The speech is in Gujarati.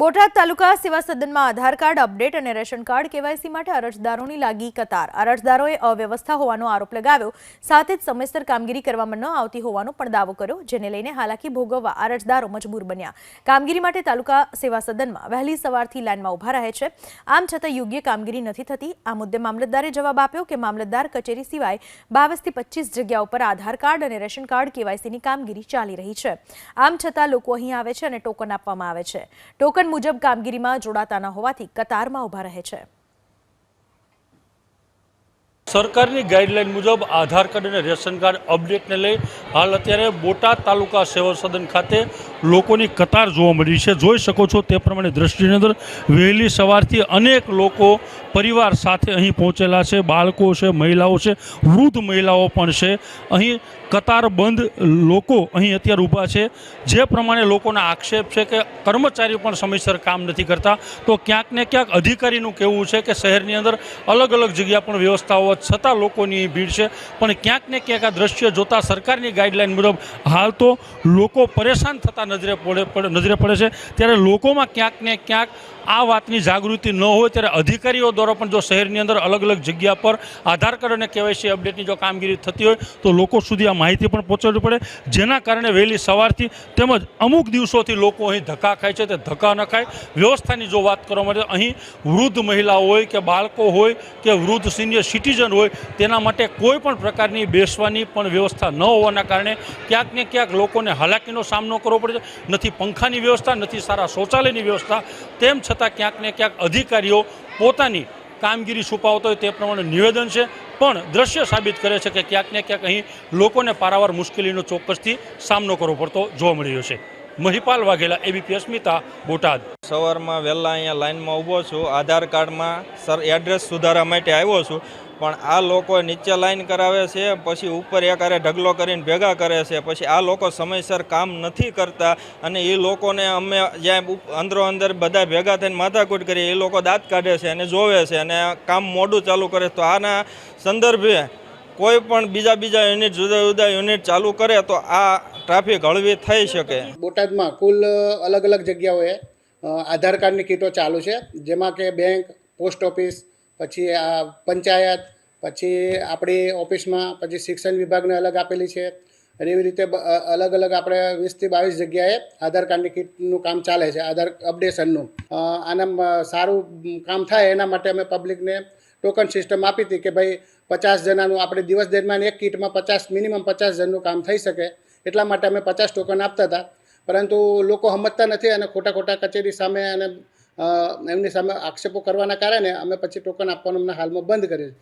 બોટાદ તાલુકા સેવા સદનમાં આધાર કાર્ડ અપડેટ અને રેશન કાર્ડ કેવાયસી માટે અરજદારોની લાગી કતાર. અરજદારોએ અવ્યવસ્થા હોવાનો આરોપ લગાવ્યો. સાથે જ સમયસર કામગીરી કરવામાં ન આવતી હોવાનો પણ દાવો કર્યો, જેને લઈને હાલાકી ભોગવવા અરજદારો મજબૂર બન્યા. કામગીરી માટે તાલુકા સેવા સદનમાં વહેલી સવારથી લાઇનમાં ઊભા રહે છે. આમ છતાં યોગ્ય કામગીરી નથી થતી. આ મુદ્દે મામલતદારે જવાબ આપ્યો કે મામલતદાર કચેરી સિવાય બાવીસથી પચીસ જગ્યાઓ પર આધાર કાર્ડ અને રેશન કાર્ડ કેવાયસીની કામગીરી ચાલી રહી છે. આમ છતાં લોકો અહીં આવે છે અને ટોકન આપવામાં આવે છે. ટોકન મુજબ કામગીરીમાં જોડાતા ન હોવાથી કતારમાં ઊભા રહે છે. સરકારની ગાઈડલાઈન મુજબ આધાર કાર્ડ અને રેશન કાર્ડ અપડેટને લઈ હાલ અત્યારે બોટાદ તાલુકા સેવા સદન ખાતે લોકોની કતાર જોવા મળી છે. જોઈ શકો છો તે પ્રમાણે દ્રષ્ટિની અંદર વહેલી સવારથી અનેક લોકો પરિવાર સાથે અહીં પહોંચેલા છે. બાળકો છે, મહિલાઓ છે, વૃદ્ધ મહિલાઓ પણ છે. અહીં કતારબંધ લોકો અહીં અત્યારે ઊભા છે. જે પ્રમાણે લોકોના આક્ષેપ છે કે કર્મચારીઓ પણ સમયસર કામ નથી કરતા, તો ક્યાંક ને ક્યાંક અધિકારીનું કહેવું છે કે શહેરની અંદર અલગ અલગ જગ્યા પણ વ્યવસ્થા હોવા છતાં લોકોની ભીડ છે. પણ ક્યાંક ને ક્યાંક આ દ્રશ્ય જોતા સરકારની ગાઈડલાઈન મુજબ હાલ તો લોકો પરેશાન થતા નજરે પડે નજરે પડે છે. ત્યારે લોકોમાં ક્યાંક ને ક્યાંક આ વાતની જાગૃતિ ન હોય ત્યારે અધિકારીઓ દ્વારા પણ જો શહેરની અંદર અલગ અલગ જગ્યા પર આધાર કાર્ડ અને કેવાયસી અપડેટની જો કામગીરી થતી હોય, તો લોકો સુધી આ માહિતી પણ પહોંચાડવી પડે. જેના કારણે વહેલી સવારથી તેમજ અમુક દિવસોથી લોકો અહીં ધક્કા ખાય છે. તે ધક્કા ન ખાય. વ્યવસ્થાની જો વાત કરવામાં આવે અહીં વૃદ્ધ મહિલાઓ હોય કે બાળકો હોય કે વૃદ્ધ સિનિયર સિટીઝન હોય, તેના માટે કોઈ પણ પ્રકારની બેસવાની પણ વ્યવસ્થા ન હોવાના કારણે ક્યાંક ને ક્યાંક લોકોને હાલાકીનો સામનો કરવો પડે છે. નથી પંખાની વ્યવસ્થા, નથી સારા શૌચાલયની વ્યવસ્થા. તેમ છતાં ક્યાંક ને ક્યાંક અધિકારીઓ પોતાની કામગીરી છુપાવતો હોય તે પ્રમાણે નિવેદન છે. પણ દ્રશ્ય સાબિત કરે છે કે ક્યાંક ને ક્યાંક અહીં લોકોને પારાવાર મુશ્કેલીનો ચોક્કસથી સામનો કરવો પડતો જોવા મળી રહ્યો છે. મહિપાલ વાઘેલા એબીપી અસ્મિતા, બોટાદ. સવારમાં વહેલા અહીંયા લાઇનમાં ઊભો છું. આધાર કાર્ડમાં સર એડ્રેસ સુધારા માટે આવ્યો છું. પણ આ લોકો નીચે લાઈન કરાવે છે, પછી ઉપર એકારે ઢગલો કરીને ભેગા કરે છે. પછી આ લોકો સમયસર કામ નથી કરતા અને એ લોકોને અમે જ્યાં અંદરો અંદર બધા ભેગા થઈને માથાકૂટ કરીએ, એ લોકો દાંત કાઢે છે અને જોવે છે અને કામ મોડું ચાલુ કરે તો આના સંદર્ભે કોઈ પણ બીજા બીજા યુનિટ, જુદા જુદા યુનિટ ચાલુ કરે તો આ ટ્રાફિક હળવી થઈ શકે. બોટાદમાં કુલ અલગ અલગ જગ્યાઓએ આધાર કાર્ડની કીટો ચાલુ છે. જેમાં કે બેંક, પોસ્ટ ઓફિસ, પછી આ પંચાયત, પછી આપણી ઓફિસમાં, પછી શિક્ષણ વિભાગને અલગ આપેલી છે. અને એવી રીતે અલગ અલગ આપણે વીસથી બાવીસ જગ્યાએ આધાર કાર્ડની કીટનું કામ ચાલે છે, આધાર અપડેશનનું. આના સારું કામ થાય એના માટે અમે પબ્લિકને ટોકન સિસ્ટમ આપી હતી કે ભાઈ પચાસ જણાનું આપણે દિવસ દરમિયાન એક કીટમાં પચાસ, મિનિમમ પચાસ જણનું કામ થઈ શકે. એટલા માટે અમે પચાસ ટોકન આપતા હતા. પરંતુ લોકો સમજતા નથી અને ખોટા ખોટા કચેરી સામે અને એમની સામે આક્ષેપો કરવાના કારણે અમે પછી ટોકન આપવાનું અમને હાલમાં બંધ કર્યું